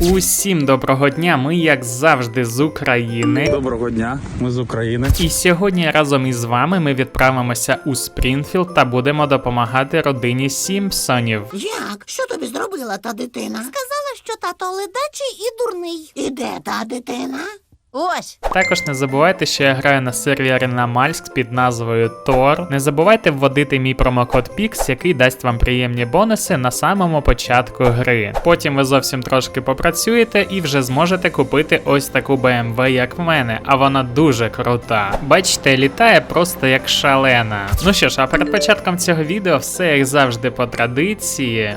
Усім доброго дня. Ми, як завжди, з України. Доброго дня, ми з України. І сьогодні разом із вами ми відправимося у Спрінфілд та будемо допомагати родині Сімпсонів. Як? Що тобі зробила та дитина? Сказала, що тато ледачий і дурний. І де та дитина? Ось. Також не забувайте, що я граю на сервері на Мальськ під назвою Tor. Не забувайте вводити мій промокод PIX, який дасть вам приємні бонуси на самому початку гри. Потім ви зовсім трошки попрацюєте і вже зможете купити ось таку BMW, як в мене, а вона дуже крута. Бачите, літає просто як шалена. Ну що ж, а перед початком цього відео все як завжди по традиції.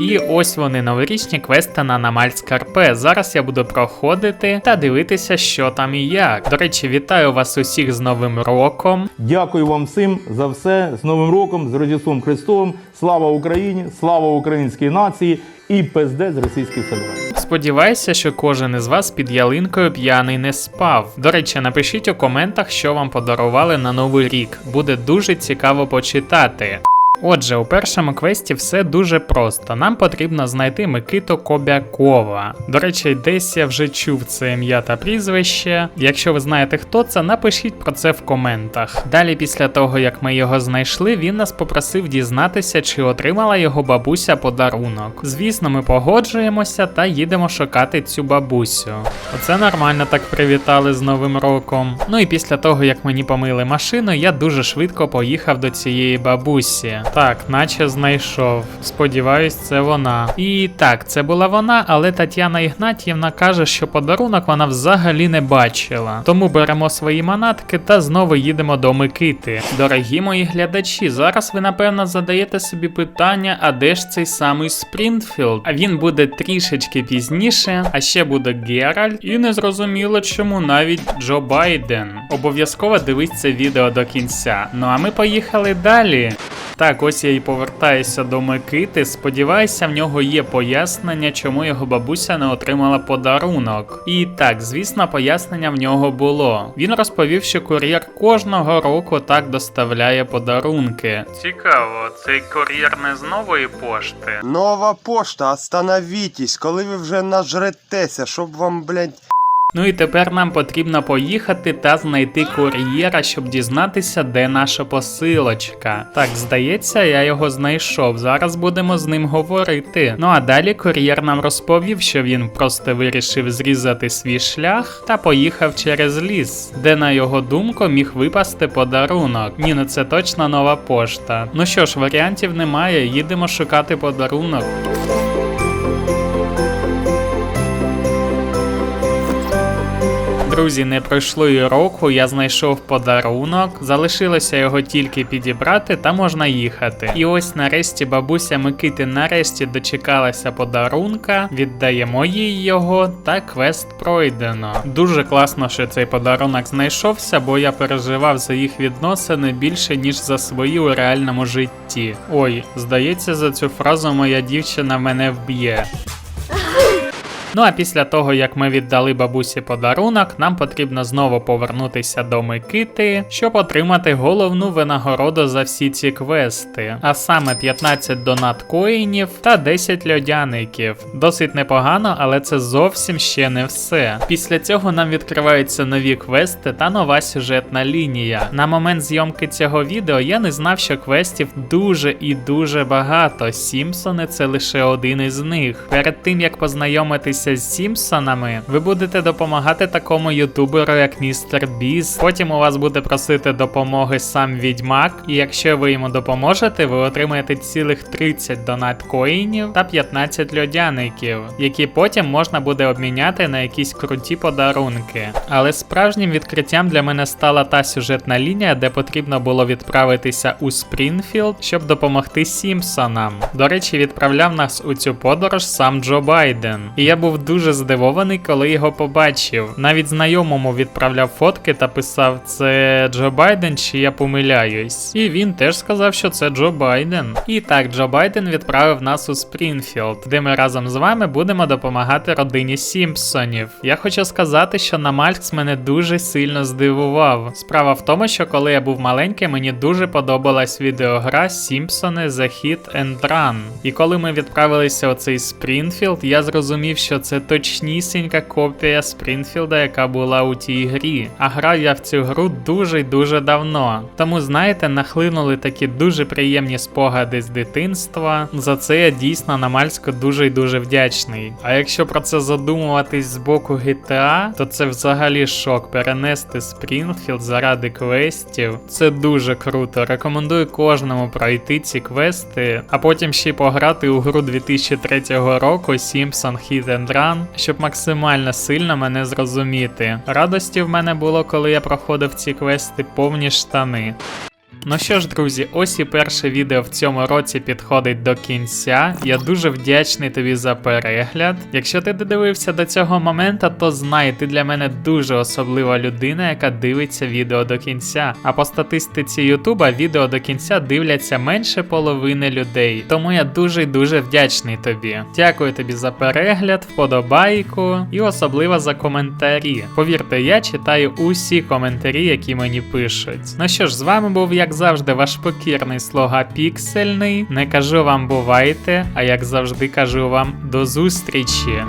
І ось вони новорічні квести на Намальськ РП. Зараз я буду проходити та дивитися, що там і як. До речі, вітаю вас усіх з Новим роком. Дякую вам всім за все з Новим роком, з Рождеством Христовим. Слава Україні! Слава українській нації і пизде з Російської Федерації. Сподіваюся, що кожен із вас під ялинкою п'яний не спав. До речі, напишіть у коментах, що вам подарували на новий рік. Буде дуже цікаво почитати. Отже, у першому квесті все дуже просто. Нам потрібно знайти Микиту Кобякова. До речі, десь я вже чув це ім'я та прізвище. Якщо ви знаєте, хто це, напишіть про це в коментах. Далі, після того як ми його знайшли, він нас попросив дізнатися, чи отримала його бабуся подарунок. Звісно, ми погоджуємося та їдемо шукати цю бабусю. Оце нормально так привітали з Новим роком. Ну і після того, як мені помили машину, я дуже швидко поїхав до цієї бабусі. Так, наче знайшов. Сподіваюсь, це вона. І так, це була вона, але Тетяна Ігнатівна каже, що подарунок вона взагалі не бачила. Тому беремо свої манатки та знову їдемо до Микити. Дорогі мої глядачі, зараз ви напевно задаєте собі питання, а де ж цей самий Спрінтфілд? А він буде трішечки пізніше, а ще буде Геральт, і незрозуміло, чому навіть Джо Байден. Обов'язково дивись це відео до кінця. Ну а ми поїхали далі. Так, ось я і повертаюся до Микити. Сподіваюся, в нього є пояснення, чому його бабуся не отримала подарунок. І так, звісно, пояснення в нього було. Він розповів, що кур'єр кожного року так доставляє подарунки. Цікаво, цей кур'єр не з нової пошти. Нова пошта, остановітесь, коли ви вже нажретеся, щоб вам, блядь, Ну і тепер нам потрібно поїхати та знайти кур'єра, щоб дізнатися, де наша посилочка. Так, здається, я його знайшов. Зараз будемо з ним говорити. Ну а далі кур'єр нам розповів, що він просто вирішив зрізати свій шлях та поїхав через ліс, де, на його думку, міг випасти подарунок. Ні, ну це точно нова пошта. Ну що ж, варіантів немає, їдемо шукати подарунок. Друзі, не пройшло і року, я знайшов подарунок, залишилося його тільки підібрати та можна їхати. І ось нарешті бабуся Микити нарешті дочекалася подарунка, віддаємо їй його, та квест пройдено. Дуже класно, що цей подарунок знайшовся, бо я переживав за їх відносини більше, ніж за свої у реальному житті. Ой, здається, за цю фразу моя дівчина мене вб'є. Ну а після того, як ми віддали бабусі подарунок, нам потрібно знову повернутися до Микити, щоб отримати головну винагороду за всі ці квести, а саме 15 донат коїнів та 10 льодяників. Досить непогано, але це зовсім ще не все. Після цього нам відкриваються нові квести та нова сюжетна лінія. На момент зйомки цього відео я не знав, що квестів дуже і дуже багато. Сімпсони це лише один із них. Перед тим як познайомитися з Сімпсонами, ви будете допомагати такому ютуберу, як містер Біс. Потім у вас буде просити допомоги сам відьмак, і якщо ви йому допоможете, ви отримаєте цілих 30 донат коїнів та 15 льодяників, які потім можна буде обміняти на якісь круті подарунки. Але справжнім відкриттям для мене стала та сюжетна лінія, де потрібно було відправитися у Спрінфілд, щоб допомогти Сімпсонам. До речі, відправляв нас у цю подорож сам Джо Байден. І я був був дуже здивований, коли його побачив. Навіть знайомому відправляв фотки та писав: це Джо Байден чи я помиляюсь. І він теж сказав, що це Джо Байден. І так, Джо Байден відправив нас у Спрінфілд, де ми разом з вами будемо допомагати родині Сімпсонів. Я хочу сказати, що Намалькс мене дуже сильно здивував. Справа в тому, що коли я був маленький, мені дуже подобалась відеогра Сімпсони The Hit and Run. І коли ми відправилися у цей Спрінфілд, я зрозумів, що це точнісінька копія Спрінфілда, яка була у тій грі. А грав я в цю гру дуже й дуже давно. Тому, знаєте, нахлинули такі дуже приємні спогади з дитинства. За це я дійсно на Мальську дуже й дуже вдячний. А якщо про це задумуватись з боку GTA, то це взагалі шок перенести Спрінфілд заради квестів. Це дуже круто. Рекомендую кожному пройти ці квести, а потім ще й пограти у гру 2003 року Simpson Hit and Run, щоб максимально сильно мене зрозуміти. Радості в мене було, коли я проходив ці квести повні штани. Ну що ж, друзі, ось і перше відео в цьому році підходить до кінця. Я дуже вдячний тобі за перегляд. Якщо ти додивився до цього моменту, то знай, ти для мене дуже особлива людина, яка дивиться відео до кінця. А по статистиці Ютуба відео до кінця дивляться менше половини людей. Тому я дуже й дуже вдячний тобі. Дякую тобі за перегляд, вподобайку і особливо за коментарі. Повірте, я читаю усі коментарі, які мені пишуть. Ну що ж, з вами був як завжди ваш покірний слуга Піксельний. Не кажу вам бувайте, а як завжди кажу вам до зустрічі.